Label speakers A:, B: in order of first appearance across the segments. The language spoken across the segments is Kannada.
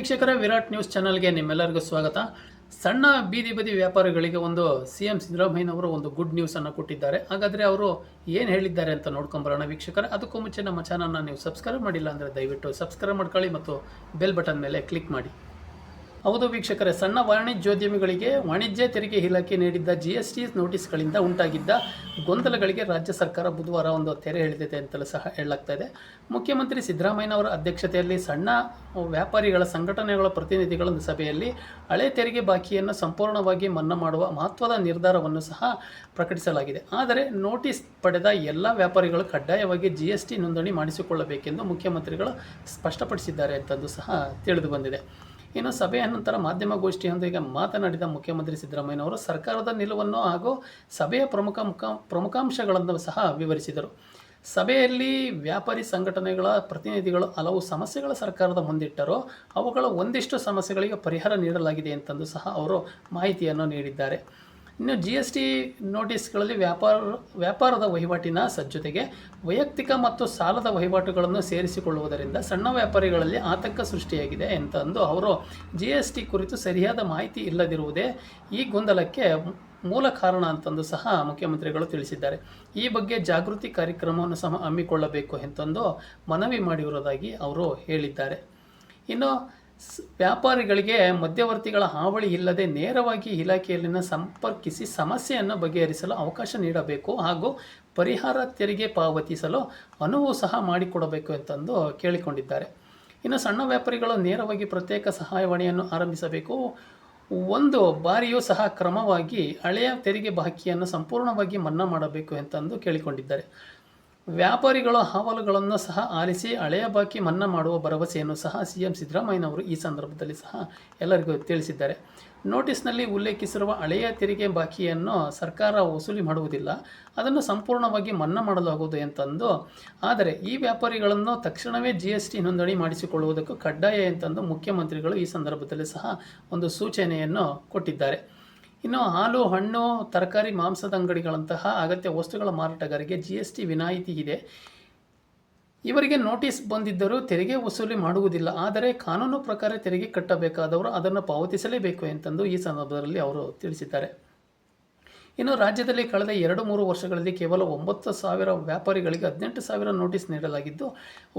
A: ವೀಕ್ಷಕರೇ, ವಿರಾಟ್ ನ್ಯೂಸ್ ಚಾನಲ್ಗೆ ನಿಮ್ಮೆಲ್ಲರಿಗೂ ಸ್ವಾಗತ. ಸಣ್ಣ ಬೀದಿ ಬದಿ ವ್ಯಾಪಾರಿಗಳಿಗೆ ಒಂದು ಸಿ ಎಂ ಸಿದ್ದರಾಮಯ್ಯನವರು ಒಂದು ಗುಡ್ ನ್ಯೂಸನ್ನು ಕೊಟ್ಟಿದ್ದಾರೆ. ಹಾಗಾದರೆ ಅವರು ಏನು ಹೇಳಿದ್ದಾರೆ ಅಂತ ನೋಡ್ಕೊಂಬರೋಣ ವೀಕ್ಷಕರೇ. ಅದಕ್ಕೂ ಮುಂಚೆ ನಮ್ಮ ಚಾನಲ್ನ ನೀವು ಸಬ್ಸ್ಕ್ರೈಬ್ ಮಾಡಿಲ್ಲ ಅಂದರೆ ದಯವಿಟ್ಟು ಸಬ್ಸ್ಕ್ರೈಬ್ ಮಾಡ್ಕೊಳ್ಳಿ ಮತ್ತು ಬೆಲ್ ಬಟನ್ ಮೇಲೆ ಕ್ಲಿಕ್ ಮಾಡಿ. ಹೌದು ವೀಕ್ಷಕರೇ, ಸಣ್ಣ ವಾಣಿಜ್ಯೋದ್ಯಮಿಗಳಿಗೆ ವಾಣಿಜ್ಯ ತೆರಿಗೆ ಇಲಾಖೆ ನೀಡಿದ್ದ ಜಿ ಎಸ್ ಟಿ ನೋಟಿಸ್ಗಳಿಂದ ಉಂಟಾಗಿದ್ದ ಗೊಂದಲಗಳಿಗೆ ರಾಜ್ಯ ಸರ್ಕಾರ ಬುಧವಾರ ಒಂದು ತೆರೆ ಎಳೆದಿದೆ ಅಂತಲೂ ಸಹ ಹೇಳಲಾಗ್ತಾ ಇದೆ. ಮುಖ್ಯಮಂತ್ರಿ ಸಿದ್ದರಾಮಯ್ಯನವರ ಅಧ್ಯಕ್ಷತೆಯಲ್ಲಿ ಸಣ್ಣ ವ್ಯಾಪಾರಿಗಳ ಸಂಘಟನೆಗಳ ಪ್ರತಿನಿಧಿಗಳ ಸಭೆಯಲ್ಲಿ ಹಳೆ ತೆರಿಗೆ ಬಾಕಿಯನ್ನು ಸಂಪೂರ್ಣವಾಗಿ ಮನ್ನಾ ಮಾಡುವ ಮಹತ್ವದ ನಿರ್ಧಾರವನ್ನು ಸಹ ಪ್ರಕಟಿಸಲಾಗಿದೆ. ಆದರೆ ನೋಟಿಸ್ ಪಡೆದ ಎಲ್ಲ ವ್ಯಾಪಾರಿಗಳು ಕಡ್ಡಾಯವಾಗಿ ಜಿ ಎಸ್ ಟಿ ನೋಂದಣಿ ಮಾಡಿಸಿಕೊಳ್ಳಬೇಕೆಂದು ಮುಖ್ಯಮಂತ್ರಿಗಳು ಸ್ಪಷ್ಟಪಡಿಸಿದ್ದಾರೆ ಅಂತಂದು ಸಹ ತಿಳಿದು ಬಂದಿದೆ. ಇನ್ನು ಸಭೆಯ ನಂತರ ಮಾಧ್ಯಮಗೋಷ್ಠಿಯೊಂದಿಗೆ ಮಾತನಾಡಿದ ಮುಖ್ಯಮಂತ್ರಿ ಸಿದ್ದರಾಮಯ್ಯನವರು ಸರ್ಕಾರದ ನಿಲುವನ್ನು ಹಾಗೂ ಸಭೆಯ ಪ್ರಮುಖ ಮುಖ ಪ್ರಮುಖಾಂಶಗಳನ್ನು ಸಹ ವಿವರಿಸಿದರು. ಸಭೆಯಲ್ಲಿ ವ್ಯಾಪಾರಿ ಸಂಘಟನೆಗಳ ಪ್ರತಿನಿಧಿಗಳು ಹಲವು ಸಮಸ್ಯೆಗಳ ಸರ್ಕಾರದ ಮುಂದಿಟ್ಟರು. ಅವುಗಳ ಒಂದಿಷ್ಟು ಸಮಸ್ಯೆಗಳಿಗೆ ಪರಿಹಾರ ನೀಡಲಾಗಿದೆ ಅಂತಂದು ಸಹ ಅವರು ಮಾಹಿತಿಯನ್ನು ನೀಡಿದ್ದಾರೆ. ಇನ್ನು ಜಿ ಎಸ್ ಟಿ ನೋಟಿಸ್ಗಳಲ್ಲಿ ವ್ಯಾಪಾರ, ವ್ಯಾಪಾರದ ವಹಿವಾಟಿನ ಸಜ್ಜತೆಗೆ ವೈಯಕ್ತಿಕ ಮತ್ತು ಸಾಲದ ವಹಿವಾಟುಗಳನ್ನು ಸೇರಿಸಿಕೊಳ್ಳುವುದರಿಂದ ಸಣ್ಣ ವ್ಯಾಪಾರಿಗಳಲ್ಲಿ ಆತಂಕ ಸೃಷ್ಟಿಯಾಗಿದೆ ಎಂತಂದು ಅವರು ಜಿ ಎಸ್ ಟಿ ಕುರಿತು ಸರಿಯಾದ ಮಾಹಿತಿ ಇಲ್ಲದಿರುವುದೇ ಈ ಗೊಂದಲಕ್ಕೆ ಮೂಲ ಕಾರಣ ಅಂತಂದು ಸಹ ಮುಖ್ಯಮಂತ್ರಿಗಳು ತಿಳಿಸಿದ್ದಾರೆ. ಈ ಬಗ್ಗೆ ಜಾಗೃತಿ ಕಾರ್ಯಕ್ರಮವನ್ನು ಸಹ ಹಮ್ಮಿಕೊಳ್ಳಬೇಕು ಅಂತಂದು ಮನವಿ ಮಾಡಿರುವುದಾಗಿ ಅವರು ಹೇಳಿದ್ದಾರೆ. ಇನ್ನು ವ್ಯಾಪಾರಿಗಳಿಗೆ ಮಧ್ಯವರ್ತಿಗಳ ಹಾವಳಿ ಇಲ್ಲದೆ ನೇರವಾಗಿ ಇಲಾಖೆಯಲ್ಲಿನ ಸಂಪರ್ಕಿಸಿ ಸಮಸ್ಯೆಯನ್ನು ಬಗೆಹರಿಸಲು ಅವಕಾಶ ನೀಡಬೇಕು ಹಾಗೂ ಪರಿಹಾರ ತೆರಿಗೆ ಪಾವತಿಸಲು ಅನುವು ಸಹ ಮಾಡಿಕೊಡಬೇಕು ಅಂತಂದು ಕೇಳಿಕೊಂಡಿದ್ದಾರೆ. ಇನ್ನು ಸಣ್ಣ ವ್ಯಾಪಾರಿಗಳು ನೇರವಾಗಿ ಪ್ರತ್ಯೇಕ ಸಹಾಯವಾಣಿಯನ್ನು ಆರಂಭಿಸಬೇಕು. ಒಂದು ಬಾರಿಯೂ ಸಹ ಕ್ರಮವಾಗಿ ಹಳೆಯ ತೆರಿಗೆ ಬಾಕಿಯನ್ನು ಸಂಪೂರ್ಣವಾಗಿ ಮನ್ನಾ ಮಾಡಬೇಕು ಅಂತಂದು ಕೇಳಿಕೊಂಡಿದ್ದಾರೆ. ವ್ಯಾಪಾರಿಗಳ ಹಾವಲುಗಳನ್ನು ಸಹ ಆಲಿಸಿ ಹಳೆಯ ಬಾಕಿ ಮನ್ನಾ ಮಾಡುವ ಭರವಸೆಯನ್ನು ಸಹ ಸಿ ಎಂ ಸಿದ್ದರಾಮಯ್ಯನವರು ಈ ಸಂದರ್ಭದಲ್ಲಿ ಸಹ ಎಲ್ಲರಿಗೂ ತಿಳಿಸಿದ್ದಾರೆ. ನೋಟಿಸ್ನಲ್ಲಿ ಉಲ್ಲೇಖಿಸಿರುವ ಹಳೆಯ ತೆರಿಗೆ ಬಾಕಿಯನ್ನು ಸರ್ಕಾರ ವಸೂಲಿ ಮಾಡುವುದಿಲ್ಲ, ಅದನ್ನು ಸಂಪೂರ್ಣವಾಗಿ ಮನ್ನಾ ಮಾಡಲಾಗುವುದು ಎಂತಂದು. ಆದರೆ ಈ ವ್ಯಾಪಾರಿಗಳನ್ನು ತಕ್ಷಣವೇ ಜಿ ಎಸ್ ಟಿ ನೋಂದಣಿ ಮಾಡಿಸಿಕೊಳ್ಳುವುದಕ್ಕೂ ಕಡ್ಡಾಯ ಎಂತಂದು ಮುಖ್ಯಮಂತ್ರಿಗಳು ಈ ಸಂದರ್ಭದಲ್ಲಿ ಸಹ ಒಂದು ಸೂಚನೆಯನ್ನು ಕೊಟ್ಟಿದ್ದಾರೆ. ಇನ್ನು ಹಾಲು, ಹಣ್ಣು, ತರಕಾರಿ, ಮಾಂಸದ ಅಂಗಡಿಗಳಂತಹ ಅಗತ್ಯ ವಸ್ತುಗಳ ಮಾರಾಟಗಾರರಿಗೆ ಜಿ ಎಸ್ ಟಿ ವಿನಾಯಿತಿ ಇದೆ. ಇವರಿಗೆ ನೋಟಿಸ್ ಬಂದಿದ್ದರೂ ತೆರಿಗೆ ವಸೂಲಿ ಮಾಡುವುದಿಲ್ಲ. ಆದರೆ ಕಾನೂನು ಪ್ರಕಾರ ತೆರಿಗೆ ಕಟ್ಟಬೇಕಾದವರು ಅದನ್ನು ಪಾವತಿಸಲೇಬೇಕು ಎಂತಂದು ಈ ಸಂದರ್ಭದಲ್ಲಿ ಅವರು ತಿಳಿಸಿದ್ದಾರೆ. ಇನ್ನು ರಾಜ್ಯದಲ್ಲಿ ಕಳೆದ ಎರಡು ಮೂರು ವರ್ಷಗಳಲ್ಲಿ ಕೇವಲ ಒಂಬತ್ತು ಸಾವಿರ ವ್ಯಾಪಾರಿಗಳಿಗೆ ಹದಿನೆಂಟು ಸಾವಿರ ನೋಟಿಸ್ ನೀಡಲಾಗಿದ್ದು,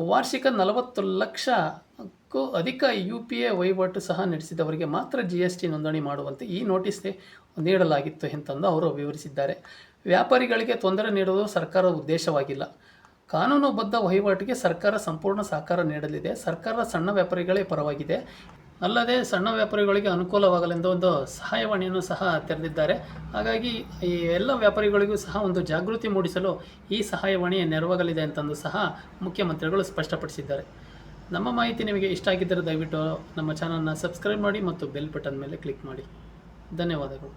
A: ವಾರ್ಷಿಕ ನಲವತ್ತು ಲಕ್ಷಕ್ಕೂ ಅಧಿಕ ಯು ಪಿ ಎ ವಹಿವಾಟು ಸಹ ನಡೆಸಿದವರಿಗೆ ಮಾತ್ರ ಜಿ ಎಸ್ ಟಿ ನೋಂದಣಿ ಮಾಡುವಂತೆ ಈ ನೋಟಿಸ್ ನೀಡಲಾಗಿತ್ತು ಎಂತಂದು ಅವರು ವಿವರಿಸಿದ್ದಾರೆ. ವ್ಯಾಪಾರಿಗಳಿಗೆ ತೊಂದರೆ ನೀಡುವುದು ಸರ್ಕಾರದ ಉದ್ದೇಶವಾಗಿಲ್ಲ. ಕಾನೂನುಬದ್ಧ ವಹಿವಾಟಿಗೆ ಸರ್ಕಾರ ಸಂಪೂರ್ಣ ಸಹಕಾರ ನೀಡಲಿದೆ. ಸರ್ಕಾರ ಸಣ್ಣ ವ್ಯಾಪಾರಿಗಳೇ ಪರವಾಗಿದೆ. ಅಲ್ಲದೆ ಸಣ್ಣ ವ್ಯಾಪಾರಿಗಳಿಗೆ ಅನುಕೂಲವಾಗಲೆಂದು ಒಂದು ಸಹಾಯವಾಣಿಯನ್ನು ಸಹ ತೆರೆದಿದ್ದಾರೆ. ಹಾಗಾಗಿ ಈ ಎಲ್ಲ ವ್ಯಾಪಾರಿಗಳಿಗೂ ಸಹ ಒಂದು ಜಾಗೃತಿ ಮೂಡಿಸಲು ಈ ಸಹಾಯವಾಣಿ ನೆರವಾಗಲಿದೆ ಅಂತಂದು ಸಹ ಮುಖ್ಯಮಂತ್ರಿಗಳು ಸ್ಪಷ್ಟಪಡಿಸಿದ್ದಾರೆ. ನಮ್ಮ ಮಾಹಿತಿ ನಿಮಗೆ ಇಷ್ಟ ಆಗಿದ್ದರೆ ದಯವಿಟ್ಟು ನಮ್ಮ ಚಾನಲ್ನ ಸಬ್ಸ್ಕ್ರೈಬ್ ಮಾಡಿ ಮತ್ತು ಬೆಲ್ ಬಟನ್ ಮೇಲೆ ಕ್ಲಿಕ್ ಮಾಡಿ. ಧನ್ಯವಾದಗಳು.